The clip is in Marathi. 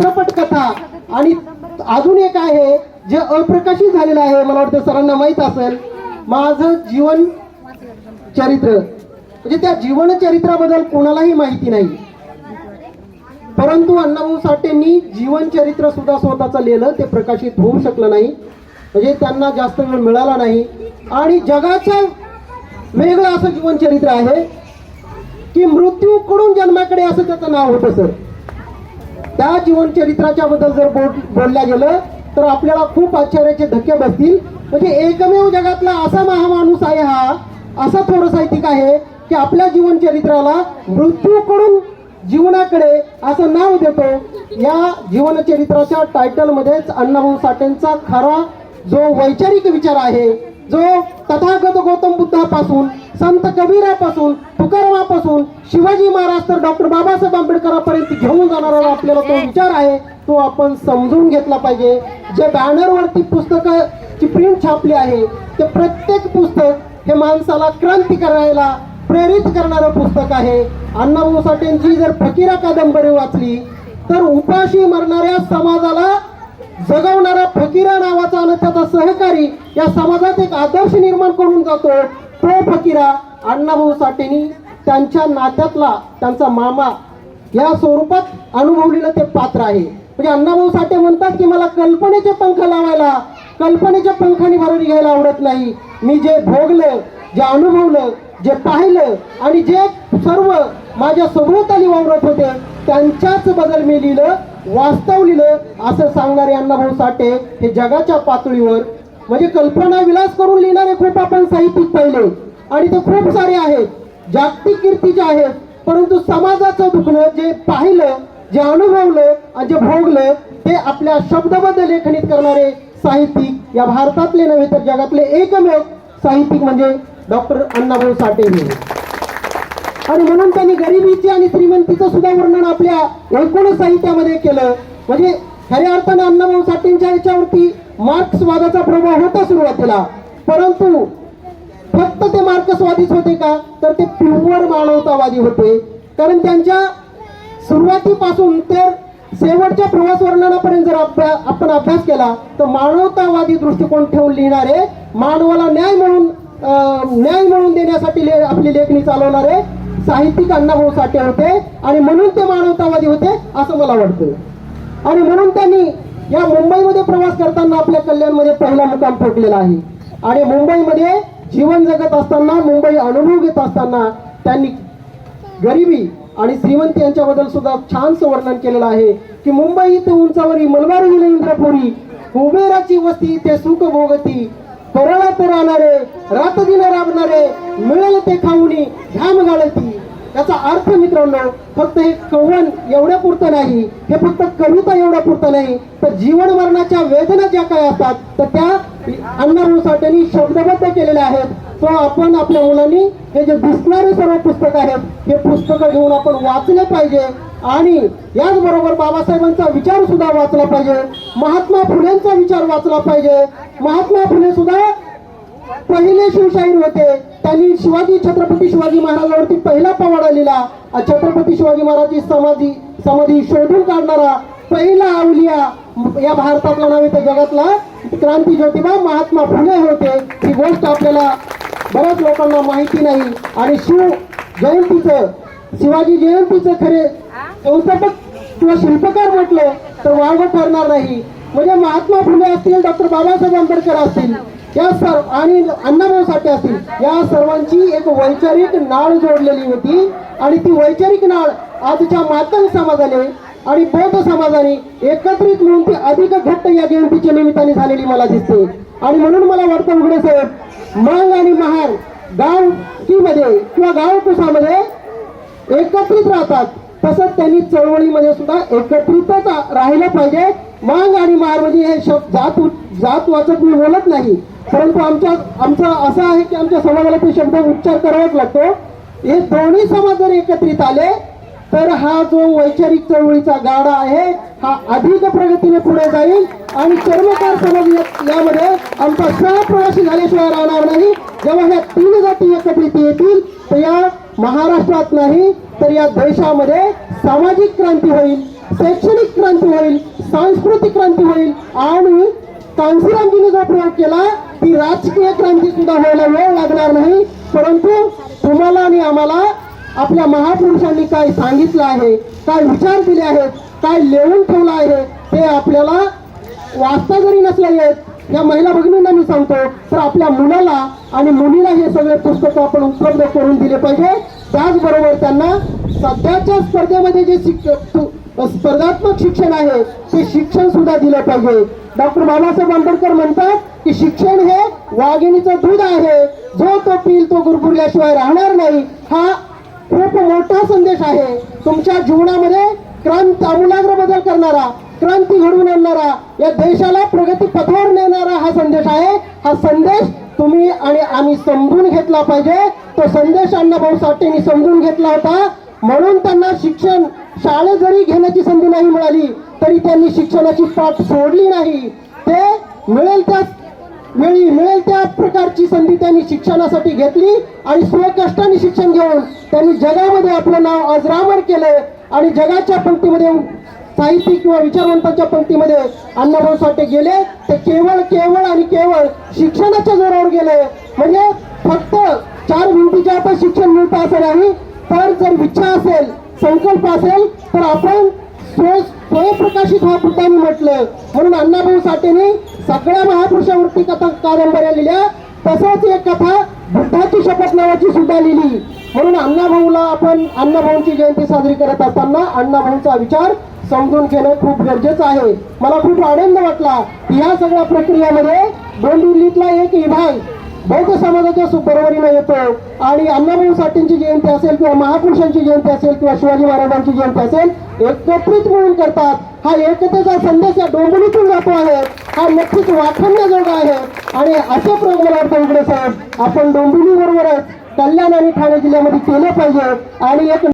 चित्रपट कथा आणि अजून एक आहे जे अप्रकाशित झालेलं आहे मला वाटतं सरांना माहीत असेल माझं जीवन चरित्र. म्हणजे त्या जीवन चरित्राबद्दल कोणालाही माहिती नाही. परंतु अण्णाभाऊ साठेंनी जीवन चरित्र सुद्धा स्वतःचं लिहिलं ते प्रकाशित होऊ शकलं नाही. म्हणजे त्यांना जास्त वेळ मिळाला नाही. आणि जगाचं वेगळं असं जीवन चरित्र आहे की मृत्यूकडून जन्माकडे असं त्याचं नाव होतं सर. त्या जीवन चरित्राच्या बद्दल जर बोल बोलल्या गेलं तर आपल्याला खूप आश्चर्याचे धक्के बसतील. म्हणजे एकमेव जगातला असा महामाणूस आहे हा असा थोडं साहित्यिक आहे की आपल्या जीवन चरित्राला मृत्यूकडून जीवनाकडे असं नाव देतो. या जीवनचरित्राच्या टायटलमध्येच अण्णाभाऊ साठेंचा खरा जो वैचारिक विचार आहे जो तथागत गौतम बुद्धापासून संत कबीरापासून तुकारामापासून शिवाजी महाराज तर डॉक्टर बाबासाहेब आंबेडकरापर्यंत घेऊन जाणारा आपल्याला तो विचार आहे तो आपण समजून घेतला पाहिजे. जे बॅनरवरती पुस्तकाची प्रिंट छापली आहे ते प्रत्येक पुस्तक हे माणसाला क्रांती करायला प्रेरित करणारं पुस्तक आहे. अण्णाभाऊ साठेंची जर फकीरा कादंबरी वाचली तर उपाशी मरणाऱ्या समाजाला जगवणारा फकीरा नावाचा आणि त्याचा सहकारी या समाजात एक आदर्श निर्माण करून जातो. तो फकीरा अण्णाभाऊ साठेनी त्यांच्या नात्यातला त्यांचा मामा या स्वरूपात अनुभवलेलं ते पात्र आहे. म्हणजे अण्णाभाऊ साठे म्हणतात की मला कल्पनेचे पंख लावायला कल्पनेच्या पंखाने भरून घ्यायला आवडत नाही. मी जे भोगलं जे अनुभवलं जे पाहिलं आणि जे सर्व माझ्या सभोवताली वावरत होते त्यांच्याच बदल मी लिहिलं वास्तव लिहिलं असं सांगणारे अण्णाभाऊ साठे हे जगाच्या पातळीवर म्हणजे कल्पना विलास करून लिहिणारे खूप आपण साहित्यिक पाहिले. आणि ते खूप सारे आहेत. जागतिक कीर्तीचे आहेत परंतु समाजाचं दुखणं जे पाहिलं जे अनुभवलं आणि जे भोगलं ते आपल्या शब्दबद्ध लेखनित करणारे साहित्यिक या भारतातले नव्हे तर जगातले एकमेव साहित्यिक म्हणजे डॉक्टर अण्णाभाऊ साठे आणि म्हणून त्यांनी गरिबीचे आणि श्रीमंतीचं सुद्धा वर्णन आपल्या एकूण साहित्यामध्ये केलं. म्हणजे खऱ्या अर्थाने अण्णाभाऊ साठेंच्या याच्यावरती मार्क्सवादाचा प्रभाव होता सुरुवातीला. परंतु फक्त ते मार्क्सवादीच होते का? तर ते प्युअर मानवतावादी होते. कारण त्यांच्या सुरुवातीपासून तर शेवटच्या प्रवास वर्णनापर्यंत जर आपण अभ्यास केला तर मानवतावादी दृष्टिकोन ठेवून लिहिणारे मानवाला न्याय म्हणून न्याय मिळवून देण्यासाठी ले- आपली लेखणी चालवणारे साहित्यिक अण्णाभाऊ हो साठे होते. आणि म्हणून ते मानवतावादी होते असं मला वाटतं. आणि म्हणून त्यांनी या मुंबईमध्ये प्रवास करताना आपल्या कल्याणमध्ये पहिला मुकाम ठोकलेला आहे. आणि मुंबईमध्ये जीवन जगत असताना मुंबई अनुभव घेत असताना त्यांनी गरिबी आणि श्रीमंत यांच्याबद्दल सुद्धा छानसं वर्णन केलेलं आहे की मुंबई इथं उंचावरी मलबार गेले इंद्रपुरी कुबेराची वस्ती ते सुख भोगती परळात राहणारे रात दिन राबणारे मिळेल ते खाऊनी घाम गाळती. याचा अर्थ मित्रांनो फक्त हे कवन एवढ्या पुरतं नाही हे फक्त कविता एवढ्या पुरतं नाही तर जीवन मरणाच्या वेदना ज्या काय असतात तर त्या अण्णाभाऊ साठेंनी शब्दबद्ध केलेल्या आहेत. तो आपण आपल्या मुलांनी हे जे दिसणारे सर्व पुस्तक आहेत हे पुस्तकं घेऊन आपण वाचले पाहिजे. आणि याचबरोबर बाबासाहेबांचा विचार सुद्धा वाचला पाहिजे. महात्मा फुलेंचा विचार वाचला पाहिजे. महात्मा फुले सुद्धा पहिले शिवशाहीर होते. त्यांनी शिवाजी छत्रपती शिवाजी महाराजांवरती पहिला पवाडा लिहिला छत्रपती शिवाजी महाराजांची समाधी समाधी शोधून काढणारा पहिला अवलिया या भारतातला नव्हे तर जगातला क्रांती ज्योतिबा महात्मा फुले होते. ही गोष्ट आपल्याला बऱ्याच लोकांना माहिती नाही. आणि शिव जयंतीचं शिवाजी जयंतीचं खरे संस्थापक किंवा शिल्पकार म्हटलं तर वावगं ठरणार नाही. म्हणजे महात्मा फुले असतील डॉक्टर बाबासाहेब आंबेडकर असतील या सर्व आणि अण्णाभाऊ साठे असतील या सर्वांची एक वैचारिक नाळ जोडलेली होती. आणि ती वैचारिक नाळ आजच्या मातंग समाजाने आणि बौद्ध समाजाने एकत्रित म्हणून ती अधिक घट्ट या जयंतीच्या निमित्ताने झालेली मला दिसते. आणि म्हणून मला वाटतं उघडे साहेब मांग आणि महार गावमध्ये किंवा गाव कुसामध्ये एकत्रित राहतात. तसंच त्यांनी चळवळीमध्ये सुद्धा एकत्रितच राहिलं पाहिजे. मांग आणि महार म्हणजे हे शब्द जात जात वाचत मी बोलत नाही. परंतु आमच्या आमचं असं आहे की आमच्या समाजाला ते शब्द उच्चार करावाच लागतो. हे दोन्ही समाज जर एकत्रित आले तर हा जो वैचारिक चळवळीचा गाडा आहे हा अधिक प्रगतीने पुढे जाईल आणि चर्मकार समाज यामध्ये आमचा सहप्रवासी झाल्याशिवाय राहणार नाही. जेव्हा ह्या तीन जाती एकत्रित येतील तर या महाराष्ट्रात नाही तर या देशामध्ये सामाजिक क्रांती होईल शैक्षणिक क्रांती होईल सांस्कृतिक क्रांती होईल आणि कांसीरामजीने जो प्रयोग केला ती राजकीय क्रांती सुद्धा व्हायला वेळ लागणार नाही. परंतु तुम्हाला आणि आम्हाला आपल्या महापुरुषांनी काय सांगितलं आहे काय विचार दिले आहेत काय लिहून ठेवलं आहे ते आपल्याला वाचता जरी नसलं येत या महिला भगिनींना मी सांगतो तर आपल्या मुलाला आणि मुलीला हे सगळे पुस्तकं आपण उपलब्ध करून दिले पाहिजे. त्याचबरोबर त्यांना सध्याच्या स्पर्धेमध्ये जे शिक स्पर्धात्मक शिक्षण आहे ते शिक्षण सुद्धा दिलं पाहिजे. डॉक्टर बाबासाहेब आंबेडकर म्हणतात की शिक्षण हे वाघिणीचं दूध आहे. जो तो पील तो गुरगुरल्याशिवाय राहणार नाही हा खूप मोठा संदेश आहे. तुमच्या जीवनामध्ये क्रांत आमूलाग्र बदल करणारा क्रांती घडवून आणणारा या देशाला प्रगती पथावर नेणारा हा संदेश आहे. हा संदेश तुम्ही आणि आम्ही समजून घेतला पाहिजे. तो संदेश अण्णाभाऊ साठेंनी समजून घेतला होता. म्हणून त्यांना शिक्षण शाळेत जरी घेण्याची संधी नाही मिळाली तरी त्यांनी शिक्षणाची पाठ सोडली नाही. ते मिळेल त्या वेळी मिळेल त्या प्रकारची संधी त्यांनी शिक्षणासाठी घेतली आणि स्वकष्टाने शिक्षण घेऊन त्यांनी जगामध्ये आपलं नाव अजरावर केलं आणि जगाच्या पंक्तीमध्ये साहित्यिक किंवा विचारवंतांच्या पंक्तीमध्ये अण्णाभाऊ साठे गेले ते केवळ केवळ आणि केवळ शिक्षणाच्या जोरावर गेले. म्हणजे फक्त चार भिंतीच्या आता शिक्षण मिळतं असं नाही तर जर इच्छा असेल संकल्प असेल तर आपण स्व- स्वयंप्रकाशित हा पुतानी म्हटलं. म्हणून अण्णाभाऊ साठेने सगळ्या महापुरुषावरती कथा कादंबऱ्या लिहिल्या. तसंच एक कथा बुद्धाची शपथ नावाची सुद्धा लिहिली. म्हणून अण्णाभाऊला आपण अण्णाभाऊंची जयंती साजरी करत असताना अण्णाभाऊंचा विचार समजून घेणं खूप गरजेचं आहे. मला खूप आनंद वाटला की ह्या सगळ्या प्रक्रियामध्ये डोंबिवलीतला एक विभाग बौद्ध समाजाच्या सु- येतो. आणि अण्णाभाऊ साठेंची जयंती असेल किंवा महापुरुषांची जयंती असेल किंवा शिवाजी महाराजांची जयंती असेल एकत्रित मिळून करतात. हा एकतेचा संदेश या डोंबिवलीतून जातो आहे. हा नक्कीच वाखण्याजोगा आहे. आणि असे प्रयोग मला वाटतं उघडे साहेब आपण डोंबिवली बरोबरच कल्याण आणि ठाणे जिल्ह्यामध्ये केले पाहिजे. आणि एक